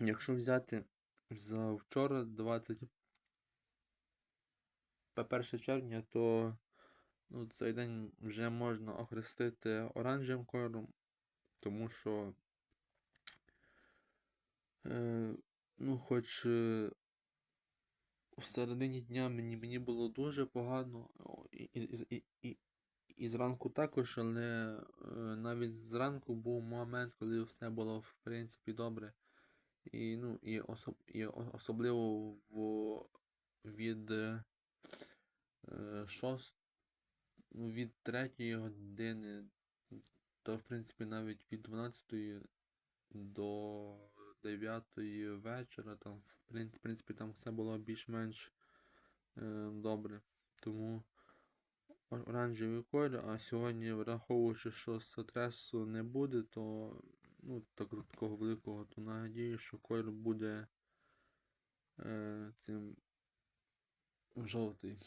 Якщо взяти за вчора, 21 червня, то ну, цей день вже можна охрестити оранжевим кольором, тому що е, ну, хоч е, в середині дня мені, мені було дуже погано, і, і, і, і, і зранку також, але е, навіть зранку був момент, коли все було в принципі добре. І, ну, і, особ, і особливо в, від е, 6, ну, від 3 години, то в принципі навіть від 12 до 9 вечора, там, в принципі, там все було більш-менш е, добре. Тому оранжевий колір, а сьогодні, враховуючи, що стресу не буде, то ну, так, такого великого, то надію, що колір буде е, цим жовтий.